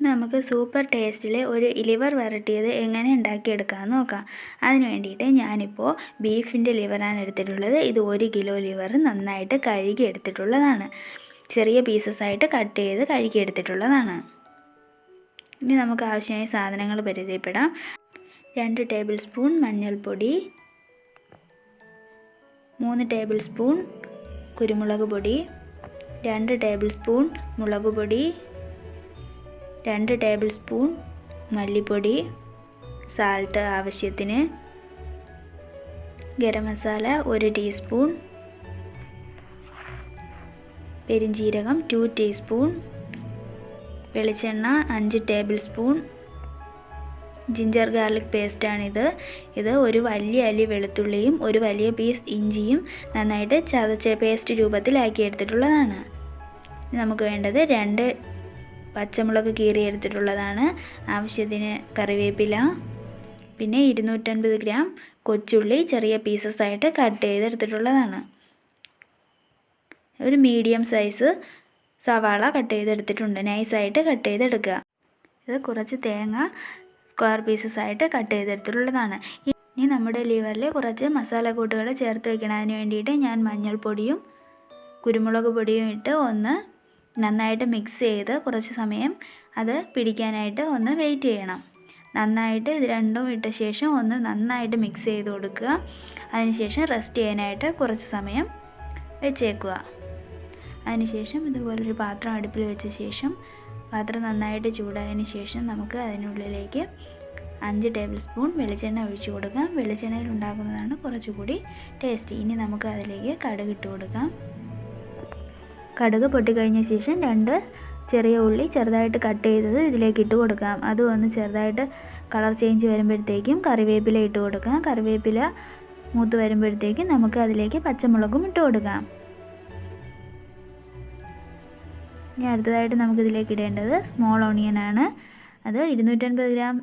നമുക്ക് സൂപ്പർ ടേസ്റ്റിൽ ഒരു ലിവർ വരട്ടിയത് എങ്ങനെ ഉണ്ടാക്കിയെടുക്കാമെന്ന് നോക്കാം. അതിന് വേണ്ടിയിട്ട് ഞാനിപ്പോൾ ബീഫിന്റെ ലിവറാണ് എടുത്തിട്ടുള്ളത്. ഇത് ഒരു കിലോ ലിവർ നന്നായിട്ട് കഴുകി എടുത്തിട്ടുള്ളതാണ് ചെറിയ പീസസ് ആയിട്ട് കട്ട് ചെയ്ത് കഴുകി എടുത്തിട്ടുള്ളതാണ് ഇനി നമുക്ക് ആവശ്യമായ സാധനങ്ങൾ പരിചയപ്പെടാം. രണ്ട് ടേബിൾ സ്പൂൺ മഞ്ഞൾപ്പൊടി. മൂന്ന് ടേബിൾ സ്പൂൺ കുരുമുളക് പൊടി. രണ്ട് ടേബിൾ സ്പൂൺ മുളക് പൊടി. രണ്ട് ടേബിൾ സ്പൂൺ മല്ലിപ്പൊടി സാൾട്ട് ആവശ്യത്തിന്. ഗരം മസാല ഒരു ടീസ്പൂൺ. പെരിഞ്ജീരകം ടു ടീസ്പൂൺ. വെളിച്ചെണ്ണ അഞ്ച് ടേബിൾ സ്പൂൺ. ജിഞ്ചർ ഗാർലിക് പേസ്റ്റാണിത് ഇത് ഒരു വലിയ അല്ലി വെളുത്തുള്ളിയും ഒരു വലിയ പീസ് ഇഞ്ചിയും നന്നായിട്ട് ചതച്ച പേസ്റ്റ് രൂപത്തിലാക്കി എടുത്തിട്ടുള്ളതാണ്. നമുക്ക് വേണ്ടത് രണ്ട് പച്ചമുളക് കീറിയെടുത്തിട്ടുള്ളതാണ് ആവശ്യത്തിന് കറിവേപ്പില പിന്നെ ഇരുന്നൂറ്റൻപത് ഗ്രാം കൊച്ചുള്ളി ചെറിയ പീസസ് ആയിട്ട് കട്ട് ചെയ്തെടുത്തിട്ടുള്ളതാണ്. ഒരു മീഡിയം സൈസ് സവാള കട്ട് ചെയ്തെടുത്തിട്ടുണ്ട്. നൈസായിട്ട് കട്ട് ചെയ്തെടുക്കുക. ഇത് കുറച്ച് തേങ്ങ സ്ക്വയർ പീസസ് ആയിട്ട് കട്ട് ചെയ്തെടുത്തിട്ടുള്ളതാണ്. ഇനി നമ്മുടെ ലിവറിൽ കുറച്ച് മസാല കൂട്ടുകൾ ചേർത്ത് വയ്ക്കുന്നതിന് വേണ്ടിയിട്ട് ഞാൻ മഞ്ഞൾപ്പൊടിയും കുരുമുളക് പൊടിയും ഇട്ട് ഒന്ന് നന്നായിട്ട് മിക്സ് ചെയ്ത് കുറച്ച് സമയം അത് പിടിക്കാനായിട്ട് ഒന്ന് വെയിറ്റ് ചെയ്യണം. നന്നായിട്ട് ഇത് രണ്ടും ഇട്ട ശേഷം ഒന്ന് നന്നായിട്ട് മിക്സ് ചെയ്ത് കൊടുക്കുക. അതിനുശേഷം റെസ്റ്റ് ചെയ്യാനായിട്ട് കുറച്ച് സമയം വെച്ചേക്കുക. അതിനുശേഷം ഇതുപോലൊരു പാത്രം അടുപ്പിൽ വെച്ച ശേഷം പാത്രം നന്നായിട്ട് ചൂടായതിന് ശേഷം നമുക്ക് അതിനുള്ളിലേക്ക് അഞ്ച് ടേബിൾ സ്പൂൺ വെളിച്ചെണ്ണ ഒഴിച്ചു കൊടുക്കാം. വെളിച്ചെണ്ണയിൽ ഉണ്ടാക്കുന്നതാണ് കുറച്ചുകൂടി ടേസ്റ്റി ഇനി നമുക്ക് അതിലേക്ക് കടുക് ഇട്ട് കൊടുക്കാം. കടുക് പൊട്ടിക്കഴിഞ്ഞ ശേഷം രണ്ട് ചെറിയ ഉള്ളി ചെറുതായിട്ട് കട്ട് ചെയ്തത് ഇതിലേക്ക് ഇട്ട് കൊടുക്കാം. അതും ഒന്ന് ചെറുതായിട്ട് കളർ ചേഞ്ച് വരുമ്പോഴത്തേക്കും കറിവേപ്പില ഇട്ട് കൊടുക്കാം. കറിവേപ്പില മൂത്ത് വരുമ്പോഴത്തേക്കും നമുക്ക് അതിലേക്ക് പച്ചമുളകും ഇട്ട് കൊടുക്കാം. ഇനി അടുത്തതായിട്ട് നമുക്കിതിലേക്ക് ഇടേണ്ടത് സ്മോൾ ഓണിയനാണ് അത് ഇരുന്നൂറ്റൻപത് ഗ്രാം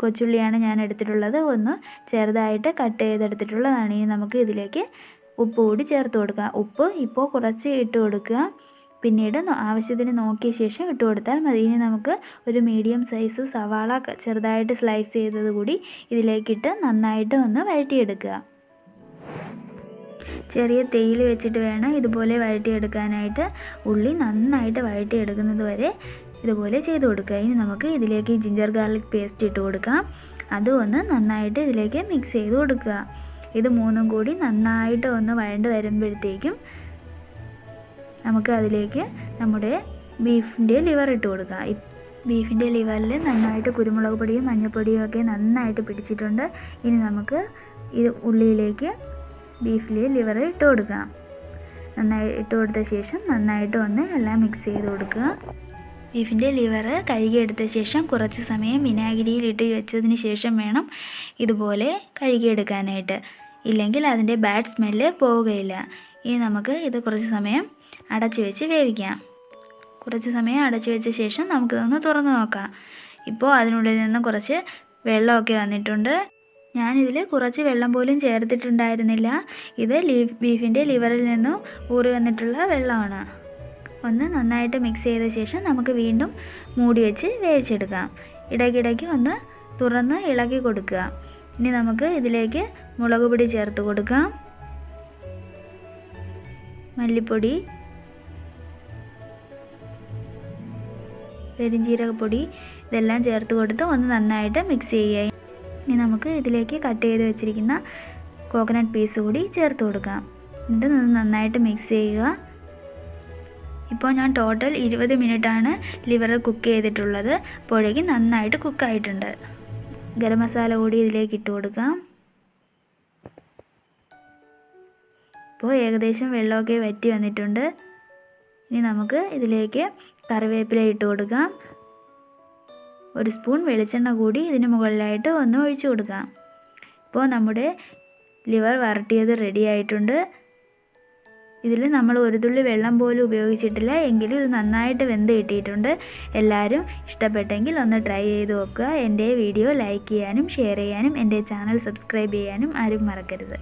കൊച്ചുള്ളിയാണ് ഞാൻ എടുത്തിട്ടുള്ളത്. ഒന്ന് ചെറുതായിട്ട് കട്ട് ചെയ്തെടുത്തിട്ടുള്ളതാണ്. ഇനി നമുക്ക് ഇതിലേക്ക് ഉപ്പ് കൂടി ചേർത്ത് കൊടുക്കുക. ഉപ്പ് ഇപ്പോൾ കുറച്ച് ഇട്ട് കൊടുക്കുക. പിന്നീട് ആവശ്യത്തിന് നോക്കിയ ശേഷം ഇട്ട് കൊടുത്താൽ മതി. ഇനി നമുക്ക് ഒരു മീഡിയം സൈസ് സവാള ചെറുതായിട്ട് സ്ലൈസ് ചെയ്തത് കൂടി ഇതിലേക്കിട്ട് നന്നായിട്ട് ഒന്ന് വഴറ്റിയെടുക്കുക. ചെറിയ തേയിൽ വെച്ചിട്ട് വേണം ഇതുപോലെ വഴറ്റിയെടുക്കാനായിട്ട്. ഉള്ളി നന്നായിട്ട് വഴറ്റിയെടുക്കുന്നത് വരെ ഇതുപോലെ ചെയ്ത് കൊടുക്കുക. ഇനി നമുക്ക് ഇതിലേക്ക് ജിഞ്ചർ ഗാർലിക് പേസ്റ്റ് ഇട്ട് കൊടുക്കാം. അതും ഒന്ന് നന്നായിട്ട് ഇതിലേക്ക് മിക്സ് ചെയ്ത് കൊടുക്കുക. ഇത് മൂന്നും കൂടി നന്നായിട്ട് ഒന്ന് വഴണ്ട് വരുമ്പോഴത്തേക്കും നമുക്ക് അതിലേക്ക് നമ്മുടെ ബീഫിന്റെ ലിവർ ഇട്ട് കൊടുക്കാം. ബീഫിന്റെ ലിവറിൽ നന്നായിട്ട് കുരുമുളക് പൊടിയും മഞ്ഞൾപ്പൊടിയും ഒക്കെ നന്നായിട്ട് പിടിച്ചിട്ടുണ്ട്. ഇനി നമുക്ക് ഇത് ഉള്ളിയിലേക്ക് ബീഫിലെ ലിവർ ഇട്ട് കൊടുക്കാം. നന്നായി ഇട്ട് കൊടുത്ത ശേഷം നന്നായിട്ട് ഒന്ന് എല്ലാം മിക്സ് ചെയ്ത് കൊടുക്കുക. ബീഫിന്റെ ലിവർ കഴുകിയെടുത്ത ശേഷം കുറച്ച് സമയം വിനാഗിരിയിൽ ഇട്ട് വെച്ചതിന് ശേഷം വേണം ഇതുപോലെ കഴുകിയെടുക്കാനായിട്ട് ഇല്ലെങ്കിൽ അതിന്റെ ബാഡ് സ്മെല്ല് പോവുകയില്ല. ഇനി നമുക്ക് ഇത് കുറച്ച് സമയം അടച്ച് വെച്ച് വേവിക്കാം. കുറച്ച് സമയം അടച്ച് വെച്ച ശേഷം നമുക്കിതൊന്ന് തുറന്ന് നോക്കാം. ഇപ്പോൾ അതിനുള്ളിൽ നിന്ന് കുറച്ച് വെള്ളമൊക്കെ വന്നിട്ടുണ്ട്. ഞാനിതിൽ കുറച്ച് വെള്ളം പോലും ചേർത്തിട്ടുണ്ടായിരുന്നില്ല. ഇത് ലീ ബീഫിന്റെ ലിവറിൽ നിന്നും ഊറി വന്നിട്ടുള്ള വെള്ളമാണ്. ഒന്ന് നന്നായിട്ട് മിക്സ് ചെയ്ത ശേഷം നമുക്ക് വീണ്ടും മൂടി വെച്ച് വേവിച്ചെടുക്കാം. ഇടയ്ക്കിടയ്ക്ക് ഒന്ന് തുറന്ന് ഇളക്കി കൊടുക്കുക. ഇനി നമുക്ക് ഇതിലേക്ക് മുളക് പൊടി ചേർത്ത് കൊടുക്കാം. മല്ലിപ്പൊടി പെരിഞ്ജീരകപ്പൊടി ഇതെല്ലാം ചേർത്ത് കൊടുത്ത് ഒന്ന് നന്നായിട്ട് മിക്സ് ചെയ്യുക. ഇനി നമുക്ക് ഇതിലേക്ക് കട്ട് ചെയ്ത് വെച്ചിരിക്കുന്ന കോക്കനട്ട് പീസ് കൂടി ചേർത്ത് കൊടുക്കാം. എന്നിട്ട് നന്നായിട്ട് മിക്സ് ചെയ്യുക. ഇപ്പോൾ ഞാൻ ടോട്ടൽ ഇരുപത് മിനിറ്റാണ് ലിവർ കുക്ക് ചെയ്തിട്ടുള്ളത്. അപ്പോഴേക്കും നന്നായിട്ട് കുക്കായിട്ടുണ്ട് ഗരം മസാല കൂടി ഇതിലേക്ക് ഇട്ട് കൊടുക്കാം. ഇപ്പോൾ ഏകദേശം വെള്ളമൊക്കെ വറ്റി വന്നിട്ടുണ്ട്. ഇനി നമുക്ക് ഇതിലേക്ക് കറിവേപ്പില ഇട്ട് കൊടുക്കാം. ഒരു സ്പൂൺ വെളിച്ചെണ്ണ കൂടി ഇതിന് മുകളിലായിട്ട് ഒന്ന് ഒഴിച്ചു കൊടുക്കാം. ഇപ്പോൾ നമ്മുടെ ലിവർ വരട്ടിയത് റെഡി ആയിട്ടുണ്ട്. ഇതിൽ നമ്മൾ ഒരു തുള്ളി വെള്ളം പോലും ഉപയോഗിച്ചിട്ടില്ല. എങ്കിലും ഇത് നന്നായിട്ട് വെന്ത് കിട്ടിയിട്ടുണ്ട്. എല്ലാവരും ഇഷ്ടപ്പെട്ടെങ്കിൽ ഒന്ന് ട്രൈ ചെയ്ത് നോക്കുക. എന്റെ വീഡിയോ ലൈക്ക് ചെയ്യാനും ഷെയർ ചെയ്യാനും എന്റെ ചാനൽ സബ്സ്ക്രൈബ് ചെയ്യാനും ആരും മറക്കരുത്.